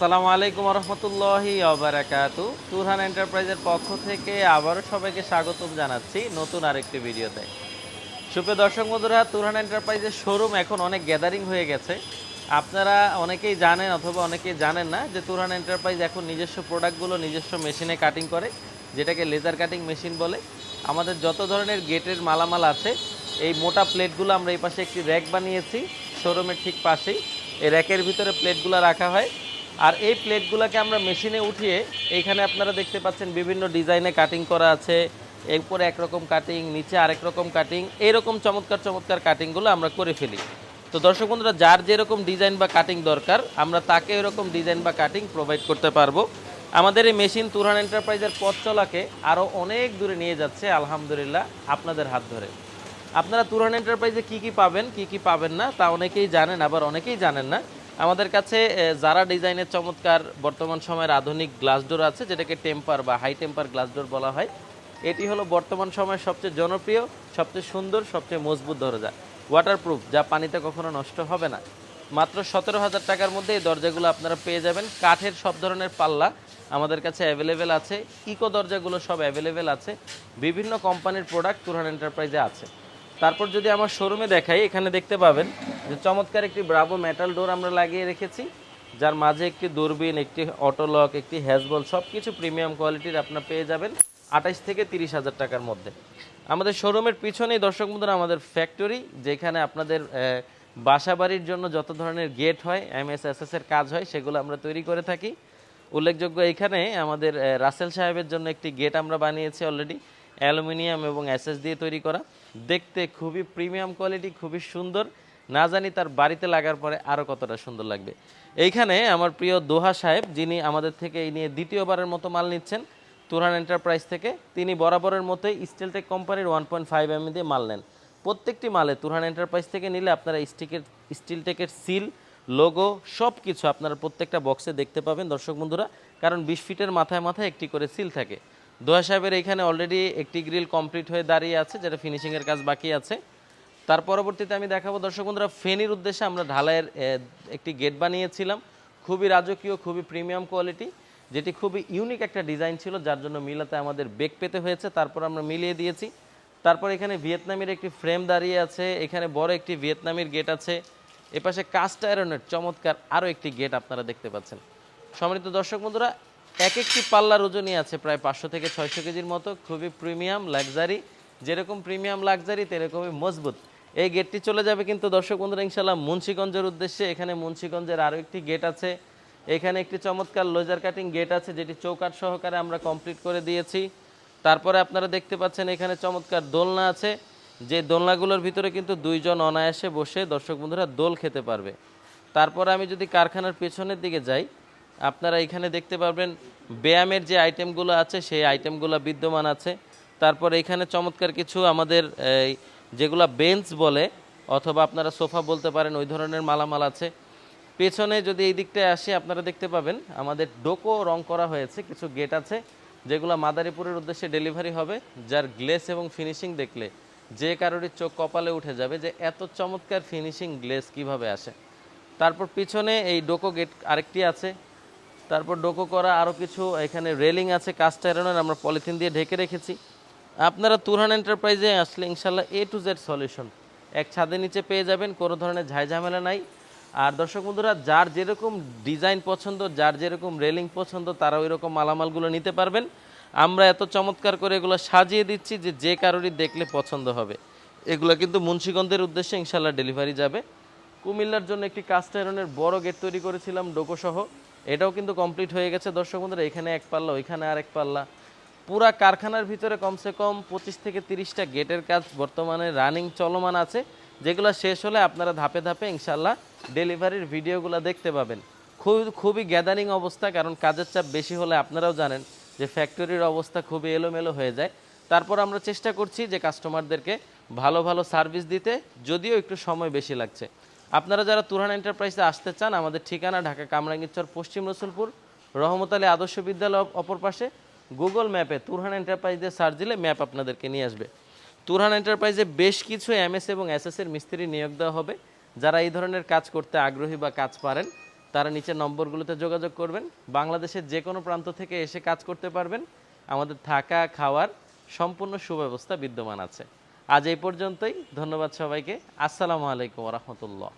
সালামু আলাইকুম রহমতুল্লাহি আবরাকাতু তুরহান এন্টারপ্রাইজের পক্ষ থেকে আবারও সবাইকে স্বাগতম জানাচ্ছি নতুন আরেকটি ভিডিওতে। সুপ্রিয় দর্শক বন্ধুরা, তুরহান এন্টারপ্রাইজের শোরুম এখন অনেক গ্যাদারিং হয়ে গেছে। আপনারা অনেকেই জানেন অথবা অনেকেই জানেন না যে তুরহান এন্টারপ্রাইজ এখন নিজস্ব প্রোডাক্টগুলো নিজস্ব মেশিনে কাটিং করে, যেটাকে লেজার কাটিং মেশিন বলে। আমাদের যত ধরনের গেটের মালামাল আছে, এই মোটা প্লেটগুলো আমরা এই পাশে একটি র্যাক বানিয়েছি। শোরুমের ঠিক পাশেই এই র্যাকের ভিতরে প্লেটগুলো রাখা হয়। আর এই প্লেটগুলোকে আমরা মেশিনে উঠিয়ে এইখানে আপনারা দেখতে পাচ্ছেন বিভিন্ন ডিজাইনে কাটিং করা আছে। এর উপরে একরকম কাটিং নিচে আরেক রকম কাটিং এইরকম চমৎকার চমৎকার কাটিংগুলো আমরা করে ফেলি। তো দর্শক বন্ধুরা, যার যেরকম ডিজাইন বা কাটিং দরকার, আমরা তাকে এরকম ডিজাইন বা কাটিং প্রোভাইড করতে পারব। আমাদের এই মেশিন তুরহান এন্টারপ্রাইজের পথ চলাকে আরও অনেক দূরে নিয়ে যাচ্ছে, আলহামদুলিল্লাহ, আপনাদের হাত ধরে। আপনারা তুরহান এন্টারপ্রাইজে কি কি পাবেন, কি কি পাবেন না, তা অনেকেই জানেন, আবার অনেকেই জানেন না। আমাদের কাছে যারা ডিজাইনের চমৎকার বর্তমান সময়ের আধুনিক গ্লাস ডোর আছে, যেটাকে টেম্পার বা হাই টেম্পার গ্লাস ডোর বলা হয়। এটি হলো বর্তমান সময়ের সবচেয়ে জনপ্রিয়, সবচেয়ে সুন্দর, সবচেয়ে মজবুত দরজা। ওয়াটারপ্রুফ যা পানিতে কখনো নষ্ট হবে না। মাত্র সতেরো হাজার টাকার মধ্যে এই দরজাগুলো আপনারা পেয়ে যাবেন। কাঠের সব ধরনের পাল্লা আমাদের কাছে অ্যাভেলেবেল আছে। ইকো দরজাগুলো সব অ্যাভেলেবেল আছে। বিভিন্ন কোম্পানির প্রোডাক্ট তুরহান এন্টারপ্রাইজে আছে। তারপর যদি আমার শোরুমে দেখাই এখানে দেখতে পাবেন যে চমৎকার একটি ব্রাভো মেটাল ডোর আমরা লাগিয়ে রেখেছি যার মাঝে একটি দূরবীন একটি অটোলক একটি হ্যাজবল সব কিছু প্রিমিয়াম কোয়ালিটির আপনার পেয়ে যাবেন আঠাইশ থেকে তিরিশ হাজার টাকার মধ্যে। আমাদের শোরুমের পিছনেই দর্শক বন্ধুরা আমাদের ফ্যাক্টরি যেখানে আপনাদের আহ, বাসা বাড়ির জন্য যত ধরনের গেট হয় এম এস এস এস এর কাজ হয় সেগুলো আমরা তৈরি করে থাকি। উল্লেখযোগ্য এখানে আমাদের রাসেল সাহেবের জন্য একটি গেট আমরা বানিয়েছি অলরেডি অ্যালুমিনিয়াম এবং এসএস দিয়ে তৈরি করা। দেখতে খুবই প্রিমিয়াম কোয়ালিটি, খুবই সুন্দর। না জানি তার বাড়িতে লাগার পরে আরও কতটা সুন্দর লাগবে। এইখানে আমার প্রিয় দোহা সাহেব, যিনি আমাদের থেকে এই নিয়ে দ্বিতীয়বারের মতো মাল নিচ্ছেন, তুরহান এন্টারপ্রাইজ থেকে, তিনি বরাবরের মতোই স্টিলটেক কোম্পানির ওয়ান পয়েন্ট ফাইভ এম দিয়ে মাল নেন। প্রত্যেকটি মালে তুরহান এন্টারপ্রাইজ থেকে নিলে আপনারা স্টিকের স্টিলটেকের সিল লোগো সব কিছু আপনারা প্রত্যেকটা বক্সে দেখতে পাবেন দর্শক বন্ধুরা, কারণ বিশ ফিটের মাথায় মাথায় একটি করে সিল থাকে। দোয়া সাহেবের এখানে অলরেডি একটি গ্রিল কমপ্লিট হয়ে দাঁড়িয়ে আছে, যেটা ফিনিশিংয়ের কাজ বাকি আছে। তার পরবর্তীতে আমি দেখাবো, দর্শক বন্ধুরা, ফেনীর উদ্দেশ্যে আমরা ঢালাইয়ের একটি গেট বানিয়েছিলাম। খুবই রাজকীয়, খুবই প্রিমিয়াম কোয়ালিটি যেটি খুবই ইউনিক একটা ডিজাইন ছিল, যার জন্য মিলাতে আমাদের বেগ পেতে হয়েছে। তারপর আমরা মিলিয়ে দিয়েছি। তারপর এখানে ভিয়েতনামের একটি ফ্রেম দাঁড়িয়ে আছে, এখানে বড় একটি ভিয়েতনামের গেট আছে। এপাশে কাস্ট আয়রনের চমৎকার আরও একটি গেট আপনারা দেখতে পাচ্ছেন। সম্মানিত দর্শক বন্ধুরা এক একটি পাল্লার ওজনই আছে, প্রায় পাঁচশো থেকে ছয়শো কেজির মতো, খুবই প্রিমিয়াম, লাক্সারি। যেরকম প্রিমিয়াম, লাক্সারি, তেরকমই মজবুত। এই গেটটি চলে যাবে কিন্তু দর্শক বন্ধুরা ইনশাল্লাহ মুন্সিগঞ্জের উদ্দেশ্যে। এখানে মুন্সিগঞ্জের আরও একটি গেট আছে। এখানে একটি চমৎকার লোজার কাটিং গেট আছে, যেটি চৌকাট সহকারে আমরা কমপ্লিট করে দিয়েছি। তারপরে আপনারা দেখতে পাচ্ছেন এখানে চমৎকার দোলনা আছে। যে দোলনাগুলোর ভিতরে কিন্তু দুইজন অনায়াসে বসে দর্শক বন্ধুরা দোল খেতে পারবে। তারপরে আমি যদি কারখানার পেছনের দিকে যাই আপনারা এখানে দেখতে পারবেন ব্যায়ামের যে আইটেমগুলো আছে, সেই আইটেমগুলো বিদ্যমান আছে। তারপর এখানে চমৎকার কিছু আমাদের যেগুলা বেঞ্চ বলে, অথবা আপনারা সোফা বলতে পারেন, ওই ধরনের মালামাল আছে। পেছনে যদি এই দিকটায় আসি, আপনারা দেখতে পাবেন, আমাদের ডোকো রং করা হয়েছে, কিছু গেট আছে, যেগুলো মাদারীপুরের উদ্দেশ্যে ডেলিভারি হবে, যার গ্লেস এবং ফিনিশিং দেখলে যে কারোরই চোখ কপালে উঠে যাবে যে এত চমৎকার ফিনিশিং গ্লেস কীভাবে আসে। তারপর পিছনে এই ডোকো গেট আরেকটি আছে তারপর ডোকো করা আরও কিছু, এখানে রেলিং আছে কাস্ট আয়রনের আমরা পলিথিন দিয়ে ঢেকে রেখেছি। আপনারা তুরহান এন্টারপ্রাইজে আসলে ইনশাল্লাহ এ টু জেড সলিউশন এক ছাদের নিচে পেয়ে যাবেন, কোনো ধরনের ঝামেলা নাই। আর দর্শক বন্ধুরা, যার যেরকম ডিজাইন পছন্দ, যার যেরকম রেলিং পছন্দ, তারা ওই রকম মালামালগুলো নিতে পারবেন। আমরা এত চমৎকার করে এগুলো সাজিয়ে দিচ্ছি যে যে কারোরই দেখলে পছন্দ হবে। এগুলো কিন্তু মুন্সিগঞ্জের উদ্দেশ্যে ইনশাল্লাহ ডেলিভারি যাবে। কুমিল্লার জন্য একটি কাস্ট আয়রনের বড় গেট তৈরি করেছিলাম ডোকো সহ এটাও কিন্তু কমপ্লিট হয়ে গেছে। দর্শক বন্ধুরা, এখানে এক পাল্লা, ওইখানে আর এক পাল্লা। পুরা কারখানার ভিতরে কমসে কম পঁচিশ থেকে তিরিশটা গেটের কাজ বর্তমানে রানিং চলমান আছে। যেগুলো শেষ হলে আপনারা ধাপে ধাপে ইনশাল্লাহ ডেলিভারির ভিডিওগুলো দেখতে পাবেন। খুব, খুবই গ্যাদারিং অবস্থা, কারণ কাজের চাপ বেশি হলে আপনারাও জানেন যে ফ্যাক্টরির অবস্থা খুবই এলোমেলো হয়ে যায়। তারপর আমরা চেষ্টা করছি যে কাস্টমারদেরকে ভালো ভালো সার্ভিস দিতে, যদিও একটু সময় বেশি লাগছে। আপনারা যারা তুরহান এন্টারপ্রাইজে আসতে চান, আমাদের ঠিকানা ঢাকা কামরাঙ্গীরচর, পশ্চিম রসুলপুর, রহমত আলী আদর্শ বিদ্যালয় অপ- অপর পাশে গুগল ম্যাপে তুরহান এন্টারপ্রাইজ দিয়ে সার্চ দিলে ম্যাপ আপনাদেরকে নিয়ে আসবে। তুরহান এন্টারপ্রাইজে বেশ কিছু এমএস এবং এসএস এর মিস্ত্রি নিয়োগ দেওয়া হবে। যারা এই ধরনের কাজ করতে আগ্রহী বা কাজ পারেন, তারা নিচের নম্বরগুলোতে যোগাযোগ করবেন। বাংলাদেশের যে কোনো প্রান্ত থেকে এসে কাজ করতে পারবেন। আমাদের থাকা, খাওয়ার সম্পূর্ণ সুব্যবস্থা বিদ্যমান আছে। আজ এই পর্যন্তই। ধন্যবাদ সবাইকে। আসসালামু আলাইকুম রহমতুল্লাহ।